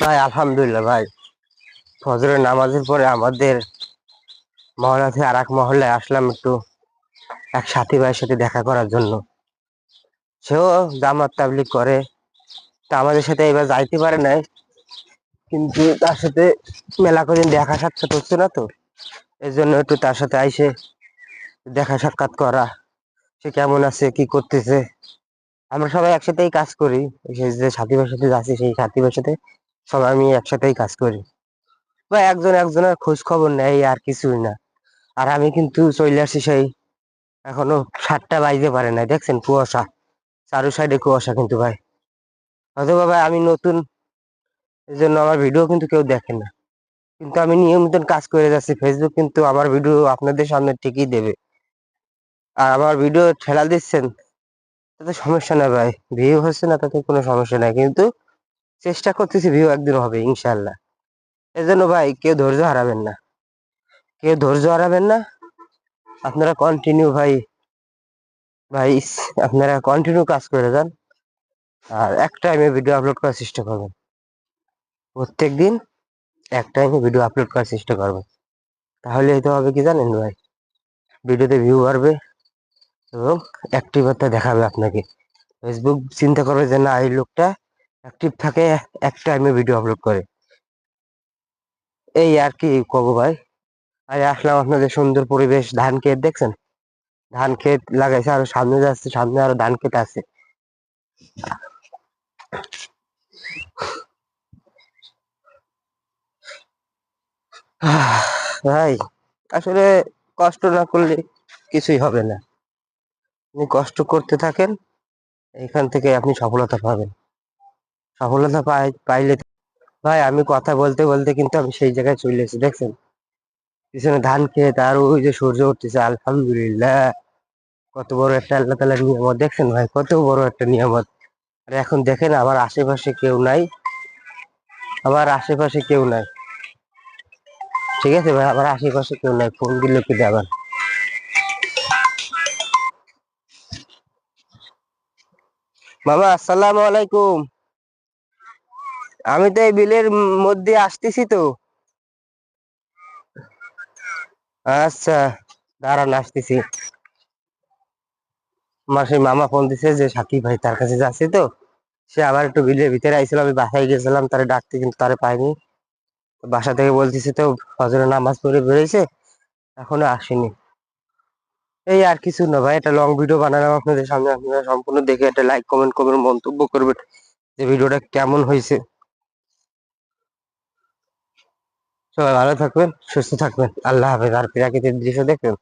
ভাই, আলহামদুলিল্লাহ ভাই। ফজরের নামাজের পরে আমাদের মহল্লা থেকে আর এক মহল্লায় আসলাম একটু এক সাথী ভাইয়ের সাথে দেখা করার জন্য। সেও জামাত তাবলিক করে। তা আমাদের সাথে এবার যাইতে পারে নাই। কিন্তু তার সাথে মেলা কদিন দেখা সাক্ষাৎ হচ্ছে না তো। এই জন্য একটু তার সাথে আইসে দেখা সাক্ষাৎ করা। সে কেমন আছে, কি করতেছে? আমরা সবাই একসাথেই কাজ করি। যে সাথী ভাইয়ের সাথে যাচ্ছি, সেই সাথী ভাইয়ের সাথে সবাই আমি একসাথেই কাজ করি। বা একজন একজনের খোঁজ খবর নেই, আর কিছুই না। আর আমি কিন্তু চলে আসছি সেই এখনও সাতটা বাজতে পারে না দেখছেন? কুয়াশা। চারু সাইডে কুয়াশা কিন্তু ভাই। অথবা ভাই, আমি নতুন এই জন্য আমার ভিডিও কিন্তু কেউ দেখে না। কিন্তু আমি নিয়মিত কাজ করে যাচ্ছি। ফেসবুক কিন্তু আমার ভিডিও আপনাদের সামনে ঠিকই দেবে। আর আমার ভিডিও ঠেলা দিচ্ছেন, তাতে সমস্যা না ভাই। ভিউ হচ্ছে না, তাতে কোনো সমস্যা নাই। কিন্তু চেষ্টা করতেছি ভিউ একদিন হবে ইনশাল্লাহ এজন্য ভাই, কেউ ধৈর্য হারাবেন না। কেউ ধৈর্য হারাবেন না। আপনারা কন্টিনিউ ভাই ভাই, আপনারা কন্টিনিউ কাজ করে যান। আর এক টাইমে ভিডিও আপলোড করার চেষ্টা করবেন। প্রত্যেক দিন এক টাইমে ভিডিও আপলোড করার চেষ্টা করবেন। তাহলে এটা হবে কি জানেন ভাই? ভিডিওতে ভিউ বাড়বে এবং অ্যাক্টিভতা দেখাবে আপনাকে। ফেসবুক চিন্তা করবে যে, না, এই লোকটা অ্যাক্টিভ থাকে, এক টাইমে ভিডিও আপলোড করে। এই আর কি কব ভাই? আর আসলাম আপনাদের সুন্দর পরিবেশ, ধান ক্ষেত দেখছেন? ধান ক্ষেত লাগাইছে, আরও সামনে যাচ্ছে, সামনে আরও ধান ক্ষেত আছে। ভাই, আসলে কষ্ট না করলে কিছুই হবে না। আপনি কষ্ট করতে থাকেন এখান থেকে আপনি সফলতা পাবেন। সফলতা পাই, পাইলে ভাই আমি কথা বলতে বলতে কিন্তু আমি সেই জায়গায় চলে এসেছি, দেখছেন? পিছনে ধান খেত আর ওই যে সূর্য উঠতেছে, আলহামদুলিল্লাহ। কত বড় একটা আল্লাহ তালার নিয়ামত, দেখছেন ভাই? কত বড় একটা নিয়ামত। আর এখন দেখেন আমার আশেপাশে কেউ নাই, আমার আশেপাশে কেউ নাই। ঠিক আছে ভাই? আমার আশেপাশে কেউ নাই, ফোন দিলে কি দেবেন বাবা, আসসালামু আলাইকুম। আমি তো এই বিলের মধ্যে আসতেছি তো। আচ্ছা দাঁড়ান, আসতেছি। আমার সেই মামা ফোন দিছে যে সাকিব ভাই তার কাছে যাচ্ছে তো। সে আবার একটু বিলের ভিতরে আইছিল, আমি বাসায় গেছিলাম, তারে ডাকতে কিন্তু তারে পাইনি। বাসা থেকে বলতেছে তো, ফজরের নামাজ পড়ে বেরোইছে, এখনও আসেনি। এই আর কিছু না ভাই, একটা লং ভিডিও বানালাম আপনাদের সামনে। আপনারা সম্পূর্ণ দেখে একটা লাইক কমেন্ট করবেন মন্তব্য করবেন যে ভিডিওটা কেমন হয়েছে। সবাই ভালো থাকবেন সুস্থ থাকবেন আল্লাহ হাফেজ। আর প্রাকৃতিক দৃশ্য দেখবেন